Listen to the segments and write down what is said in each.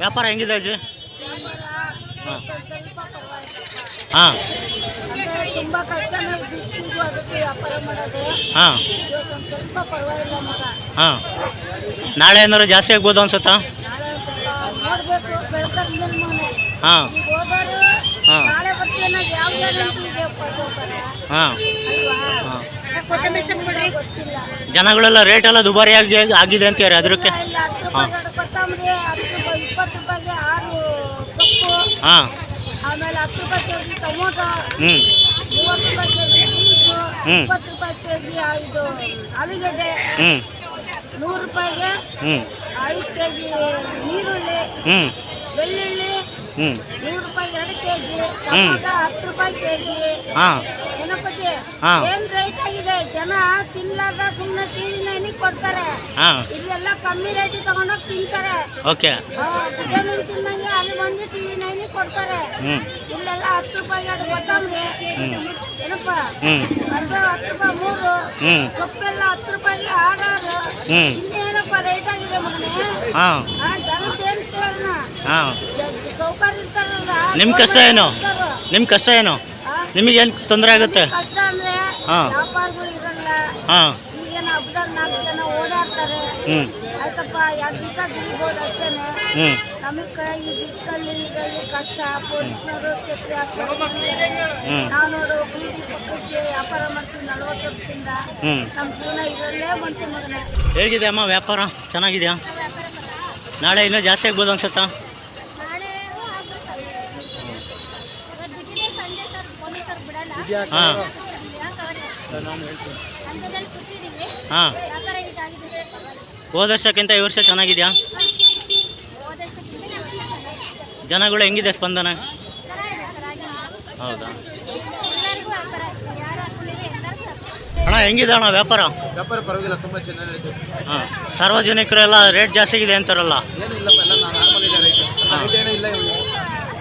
ವ್ಯಾಪಾರ ಹೆಂಗಿದೆ ಅಜ್ಜಿ? ಹಾಂ. ಸ್ವಲ್ಪ ಪರವಾಗಿಲ್ಲ. ಹಾಂ ತುಂಬಾ ಕಷ್ಟನೇ ಬಿಸಿಲಿಗೂ ಅದಕ್ಕೆ ವ್ಯಾಪಾರ ಮಾಡೋದು. ಹಾಂ. ಸ್ವಲ್ಪ ಪರವಾಗಿಲ್ಲ ಮಗ. ಹಾಂ. ನಾಳೆ ಏನಾದ್ರು ಜಾಸ್ತಿ ಆಗ್ಬೋದು ಅನ್ಸುತ್ತಾ? ಹಾಂ. ಹಾಂ. ಹಾಂ. ಹಾಂ. ಜನಗಳೆಲ್ಲ ರೇಟ್ ಎಲ್ಲ ದುಬಾರಿ ಆಗಿ ಆಗಿದೆ ಅಂತಾರೆ ಅದಕ್ಕೆ ಇಲ್ಲ ಹತ್ತು ರೂಪಾಯಿ ಎರಡು ಕೊತ್ತಂಬರಿ ಹತ್ತು ರೂಪಾಯಿ ಇಪ್ಪತ್ತು ರೂಪಾಯಿಗೆ ಆರು ಸೊಪ್ಪು ಹಾಂ. ಆಮೇಲೆ ಹತ್ತು ರೂಪಾಯಿ ಕೆಜಿ ಟೊಮೊಟೊ ಹ್ಞೂ ಮೂವತ್ತು ರೂಪಾಯಿ ಕೆಜಿ ಬೀನ್ಸು ಹ್ಮ್. ಇಪ್ಪತ್ತು ರೂಪಾಯಿ ಕೆಜಿ ಇದು ಆಲೂಗಡ್ಡೆ ಹ್ಞೂ ನೂರು ರೂಪಾಯಿಗೆ ಹ್ಞೂ ಐದು ಕೆಜಿ ನೀರುಳ್ಳಿ ಹ್ಞೂ ಬೆಳ್ಳುಳ್ಳಿ ಹ್ಞೂ ನೂರು ರೂಪಾಯಿ ಎರಡು ಕೆಜಿ ಟೊಮೊಟೊ ಹತ್ತು ರೂಪಾಯಿ ಕೆಜಿ ಹಾಂ ಹಾ. ಏನ್ ರೇಟ್ ಆಗಿದೆ? ಜನ ತಿನ್ಲಾರ್ದ ಸುಮ್ಮನೆ ನೈನಿಗೆ ಕೊಡ್ತಾರೆ? ಇಲ್ಲೆಲ್ಲ ಕಮ್ಮಿ ತಗೊಂಡೋಗಿ ತಿಂತಾರೆ. ಓಕೆ. ತಿನ್ನಂಗೆ ಅಲ್ಲಿ ಬಂದು ಟಿವಿ ಕೊಡ್ತಾರೆ? ಇಲ್ಲೆಲ್ಲ ಹತ್ತು ರೂಪಾಯಿಗೆ ಅದು ಕೊತ್ತಂಬರಿ. ಏನಪ್ಪ? ಹತ್ತು ರೂಪಾಯಿ ಮೂರು. ಸೊಪ್ಪೆಲ್ಲ ಹತ್ತು ರೂಪಾಯಿಗೆ ಆರಾರು ಹ್ಞೂ ಇನ್ನೇನಪ್ಪ ರೇಟ್ ಆಗಿದೆ ಮಗನೇ? ಹಾಂ. ಆ, ಜನಕ್ಕೆ ಏನ್ ಕೇಳೋಣ ಸೌಕರ್ಯ ಇರ್ತಾರಲ್ಲ ನಿಮ್ಮ ಕಷ್ಟ ಏನು? ನಿಮ್ಮ ಕಷ್ಟ ಏನು? ನಿಮಗೇನು ತೊಂದರೆ ಆಗುತ್ತೆ? ಹಾಂ. ಓಡಾಡ್ತಾರೆ. ಹ್ಞೂ ಹ್ಞೂ ಹೇಗಿದೆ ಅಮ್ಮ ವ್ಯಾಪಾರ? ಚೆನ್ನಾಗಿದೆಯಾ? ನಾಳೆ ಇನ್ನೂ ಜಾಸ್ತಿ ಆಗ್ಬೋದು ಅನ್ಸುತ್ತಾ ನಾಳೆ ಸಂಜೆ ಸರ್ ಪೊಲೀಸರು ಬಿಡಲ್ಲ ಹಾಂ. ಹಾಂ ವ್ಯಾಪಾರ ಇದಾಗಿದೆ ಹೋದ ವರ್ಷಕ್ಕಿಂತ ಈ ವರ್ಷ ಚೆನ್ನಾಗಿದೆಯಾ? ಜನಗಳು ಹೆಂಗಿದೆ ಸ್ಪಂದನ? ಹೌದಾ? ಅಣ್ಣ ಹೆಂಗಿದೆ ಅಣ್ಣ ವ್ಯಾಪಾರ? ವ್ಯಾಪಾರ ಪರವಾಗಿಲ್ಲ ತುಂಬ ಚೆನ್ನಾಗಿ ನಡೀತು ಹಾಂ. ಸಾರ್ವಜನಿಕರೆಲ್ಲ ರೇಟ್ ಜಾಸ್ತಿ ಇದೆ ಅಂತಾರಲ್ಲ. ಏನಿಲ್ಲಪ್ಪ ಎಲ್ಲ ನಾರ್ಮಲ್ ಇದೆ ರೈಟ್ ಹಾ. ಇಲ್ಲ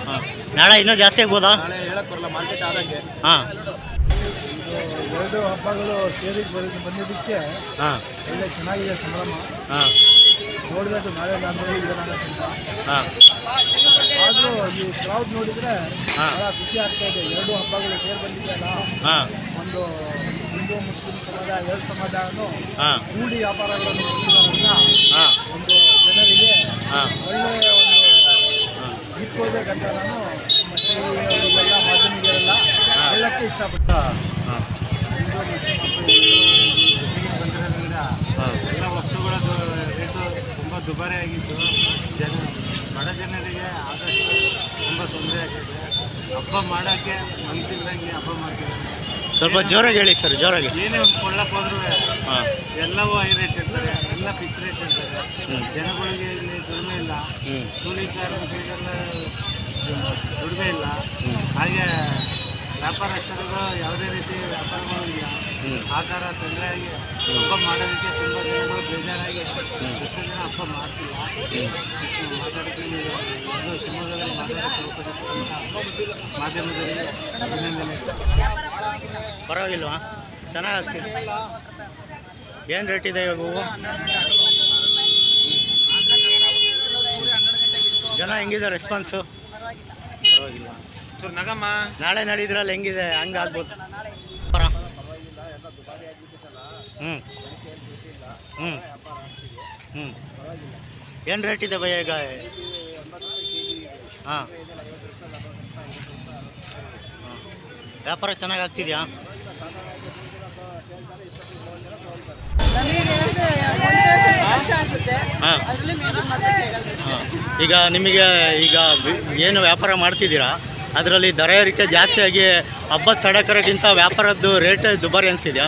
ಹಾಂ. ನಾಳೆ ಇನ್ನೂ ಜಾಸ್ತಿ ಆಗ್ಬೋದಾ? ಹೇಳಕ್ ಬರಲ್ಲ ಮಾರ್ಕೆಟ್ ಆದಂಗೆ. ಹಾಂ. ಎರಡು ಹಬ್ಬಗಳು ಸೇರಿ ಬರೋದು ಬಂದಿದ್ದಕ್ಕೆ ಹಾಂ. ಒಳ್ಳೆ ಚೆನ್ನಾಗಿದೆ ಸಂಭ್ರಮ. ಹಾಂ. ನೋಡಬೇಕು ನಾಳೆ ನಾಳೆ ಇದನ್ನ ಹಾಂ. ಆದರೂ ಈ ಕ್ರೌಡ್ ನೋಡಿದರೆ ಬಹಳ ಭಾಳ ಖುಷಿ ಆಗ್ತಾ ಇದೆ. ಎರಡು ಹಬ್ಬಗಳು ಸೇರಿ ಬಂದಿದೆಯಲ್ಲ? ಹಾಂ. ಒಂದು ಹಿಂದೂ ಮುಸ್ಲಿಂ ಸಮುದಾಯ ಎರಡು ಸಮುದಾಯನು ಹಾಂ. ಕೂಡಿ ವ್ಯಾಪಾರಗಳನ್ನು ಹಾಂ. ಒಂದು ಜನರಿಗೆ ಹಾಂ. ಒಳ್ಳೆಯ ಒಂದು ಹಾಂ. ಇಟ್ಕೊಳ್ಬೇಕಂತ ನಾನು ಮತ್ತೆ ಹೇಳಕ್ಕೆ ಇಷ್ಟಪಟ್ಟ ಬಂದಿರೋದ್ರಿಂದ ಎಲ್ಲ ವಸ್ತುಗಳ ರೇಟು ತುಂಬ ದುಬಾರಿ ಆಗಿತ್ತು. ಜನ ಬಡ ಜನರಿಗೆ ಆದಷ್ಟು ತುಂಬ ತೊಂದರೆ ಆಗಿದೆ. ಹಬ್ಬ ಮಾಡೋಕ್ಕೆ ಮನಸ್ಸಿಲ್ದಂಗೆ ಹಬ್ಬ ಮಾಡ್ತಿದ್ದಾರೆ ಸ್ವಲ್ಪ ಜೋರಾಗಿ ಹೇಳಿ ಸರ್ ಜೋರಾಗಿ. ಏನೇ ಒಂದು ಕೊಳ್ಳಕ್ಕೆ ಹೋದ್ರೂ ಎಲ್ಲವೂ ಹೈ ರೇಟ್ ಇರ್ತಾರೆ ಎಲ್ಲ ಫಿಕ್ಸ್ ರೇಟ್ ಇರ್ತಾರೆ ಜನಗಳಿಗೆ ಇಲ್ಲಿ ದುಡಿಮೆ ಇಲ್ಲ. ಕೂಲಿ ಕಾರ್ಮಿಕರಿಗೆಲ್ಲ ದುಡಿಮೆ ಇಲ್ಲ. ಹಾಗೆ ಆ ಥರ ತೊಂದರೆ ಆಗಿ ಹಬ್ಬ ಮಾಡೋದಕ್ಕೆ ತುಂಬ ಜನಗಳು ಬೇಜಾರಾಗಿ ಎಷ್ಟು ಜನ ಹಬ್ಬ ಮಾಡ್ತಿಲ್ಲ. ಶಿವಮೊಗ್ಗದಲ್ಲಿ ಮಾತಾಡೋಕ್ಕೆ ಕೊಟ್ಟಂತ ಮಾಧ್ಯಮದಲ್ಲಿ ಅಭಿನಂದನೆ ಪರವಾಗಿಲ್ವಾ? ಚೆನ್ನಾಗಾಗ್ತಿದೆ. ಏನು ರೇಟ್ ಇದೆ ಇವಾಗ ಹೂವು? ಜನ ಹೆಂಗಿದೆ ರೆಸ್ಪಾನ್ಸು ಪರವಾಗಿಲ್ಲ. ಸರ್ ನಗಮ್ಮ ನಾಳೆ ನಡೀದ್ರಲ್ಲಿ ಹೆಂಗಿದೆ? ಹಂಗಾಗ್ಬೋದು. ಪರ. ಹ್ಞೂ. ಹ್ಞೂ. ಹ್ಞೂ. ಏನು ರೇಟ್ ಇದೆ ಭಯ ಈಗ? ಹಾಂ. ವ್ಯಾಪಾರ ಚೆನ್ನಾಗಿ ಆಗ್ತಿದೆಯಾ? ಈಗ ನಿಮಗೆ ಈಗ ಏನು ವ್ಯಾಪಾರ ಮಾಡ್ತಿದ್ದೀರಾ? ಅದರಲ್ಲಿ ದರ ಏರಿಕೆ ಜಾಸ್ತಿಯಾಗಿ ಹಬ್ಬದ ತಡಕರಕ್ಕಿಂತ ವ್ಯಾಪಾರದ್ದು ರೇಟ್ ದುಬಾರಿ ಅನಿಸಿದ್ಯಾ?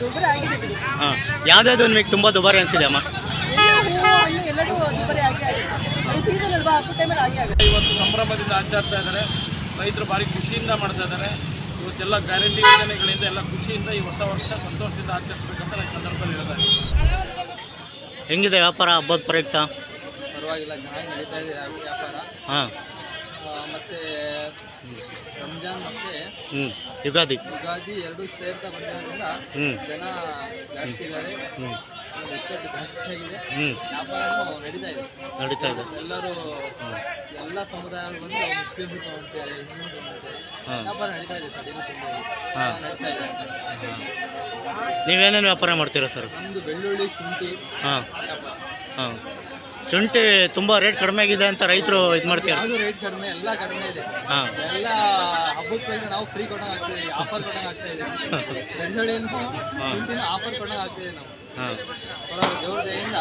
ದುಬಾರಿ ಆಗಿದೆ ಬಿಡಿ ಹಾಂ ಯಾವುದ್ಯಾವುದು ನಿಮಗೆ ತುಂಬ ದುಬಾರಿ ಅನ್ಸಿದೆ ಅಮ್ಮ. ಎಲ್ಲದೂ ದುಬಾರಿ ಆಗಿ ಆಗಿದೆ ಈ ಸೀಸನ್ ಅಲ್ವಾ ಆ ಟೈಮಲ್ಲಿ ಆಗಿ ಆಗುತ್ತೆ ಇವತ್ತು ಸಂಭ್ರಮದಿಂದ ಆಚರಿಸ್ತಾ ಇದ್ದಾರೆ. ರೈತರು ಭಾರಿ ಖುಷಿಯಿಂದ ಮಾಡ್ತಾ ಇದ್ದಾರೆ. ಇವತ್ತೆಲ್ಲ ಗ್ಯಾರಂಟಿ ಯೋಜನೆಗಳಿಂದ ಎಲ್ಲ ಖುಷಿಯಿಂದ ಈ ಹೊಸ ವರ್ಷ ಸಂತೋಷದಿಂದ ಆಚರಿಸ್ಬೇಕಂತ ನಾನು ಈ ಸಂದರ್ಭದಲ್ಲಿ ಹೇಳ್ತಾ ಇದ್ದೀನಿ. ಹೆಂಗಿದೆ ವ್ಯಾಪಾರ ಹಬ್ಬದ ಪ್ರಯುಕ್ತ? ಪರವಾಗಿಲ್ಲ ಚೆನ್ನಾಗಿ ನಡೀತಾ ಇದೆ ವ್ಯಾಪಾರ. ಹಾಂ. ಮತ್ತು ರಂಜಾನ್ ಮತ್ತೆ ಯುಗಾದಿ. ಯುಗಾದಿ ಎರಡು ಸೇರ್ತಾ ಬಂದಿರೋದ್ರಿಂದ ಜನ ಜಾಸ್ತಿ ಇದ್ದಾರೆ. ಒಂದು ಜಾಸ್ತಿ ಆಗಿದೆ. ವ್ಯಾಪಾರನೂ ನಡೀತಾ ಇದೆ. ನಡೀತಾ ಇದೆ. ಎಲ್ಲರೂ ಎಲ್ಲ ಸಮುದಾಯಗಳು ಬಂದು ಮುಸ್ಲಿಮ್ಸ್ ತಗೊಂತಾರೆ ಹಿಂದೂ ತಗೊಂತಾರೆ ಹಾಂ ವ್ಯಾಪಾರ ನಡೀತಾ ಇದೆ ಸರ್ ಇದು ತುಂಬ ನಡೀತಾ ಇದೆ. ನೀವೇನೇನು ವ್ಯಾಪಾರ ಮಾಡ್ತೀರಾ ಸರ್? ನಮ್ಮದು ಬೆಳ್ಳುಳ್ಳಿ ಶುಂಠಿ ಹಾಂ. ಹಾಂ. ಶುಂಠಿ ತುಂಬ ರೇಟ್ ಕಡಿಮೆ ಆಗಿದೆ ಅಂತ ರೈತರು ಇದು ಮಾಡ್ತೀರಾ ಅದು ರೇಟ್ ಕಡಿಮೆ ಎಲ್ಲ ಕಡಿಮೆ ಇದೆ. ಹಾಂ. ಎಲ್ಲ ಹಬ್ಬಕ್ಕೆ ನಾವು ಫ್ರೀ ಕೊಡಂಗೆ ಆಗ್ತಾ ಆಫರ್ ಕೊಡಂಗೆ ಆಗ್ತಾ ಇದೆ ಶುಂಠಿನೂ ಆಫರ್ ಕೊಡಂಗೆ ಆಗ್ತಿದೆ ನಾವು. ದೇವ್ರ ದಯೆಯಿಂದ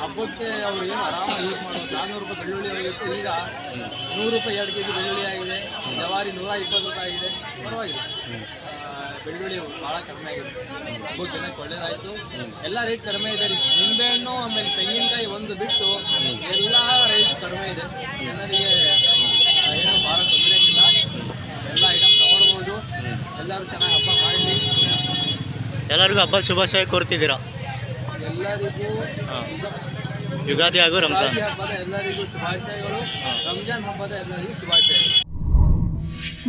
ಹಬ್ಬಕ್ಕೆ ಅವ್ರು ಏನು ಆರಾಮಾಗಿ ಯೂಸ್ ಮಾಡೋದು ನಾನ್ನೂರು ರೂಪಾಯಿ ಬೆಳ್ಳುಳ್ಳಿ ಹೋಗಿತ್ತು ಈಗ ನೂರು ರೂಪಾಯಿ ಎರಡು ಕೆ ಜಿ ಬೆಳ್ಳುಳ್ಳಿ ಆಗಿದೆ ಜವಾರಿ ನೂರ ಇಪ್ಪತ್ತು ರೂಪಾಯಿ ಆಗಿದೆ. ಪರವಾಗಿಲ್ಲ. ಬೆಳ್ಳುಳ್ಳಿ ಭಾಳ ಕಡಿಮೆ ಆಗಿದೆ ಹಬ್ಬಕ್ಕೆ ಜನಕ್ಕೆ ಒಳ್ಳೇದಾಯಿತು. ಎಲ್ಲ ರೇಟ್ ಕಡಿಮೆ ಇದೆ ರೀ. ನಿಂಬೆಹಣ್ಣು ಆಮೇಲೆ ತೆಂಗಿನಕಾಯಿ ಒಂದು ಬಿಟ್ಟು ಎಲ್ಲ ರೇಟ್ ಕಡಿಮೆ ಇದೆ. ಜನರಿಗೆ ಏನು ಭಾಳ ತೊಂದರೆ ಇಲ್ಲ. ಎಲ್ಲ ಐಟಮ್ ತಗೊಳ್ಬೋದು. ಎಲ್ಲರೂ ಚೆನ್ನಾಗಿ ಹಬ್ಬ ಮಾಡಿ ಎಲ್ಲರಿಗೂ ಹಬ್ಬ ಶುಭಾಶಯ ಕೋರ್ತಿದ್ದೀರಾ? ಎಲ್ಲರಿಗೂ ಯುಗಾದಿ ಹಾಗೂ ರಂಜಾನ್. ಹಬ್ಬದ ಎಲ್ಲರಿಗೂ ಶುಭಾಶಯಗಳು. ರಂಜಾನ್ ಹಬ್ಬದ ಎಲ್ಲರಿಗೂ ಶುಭಾಶಯಗಳು.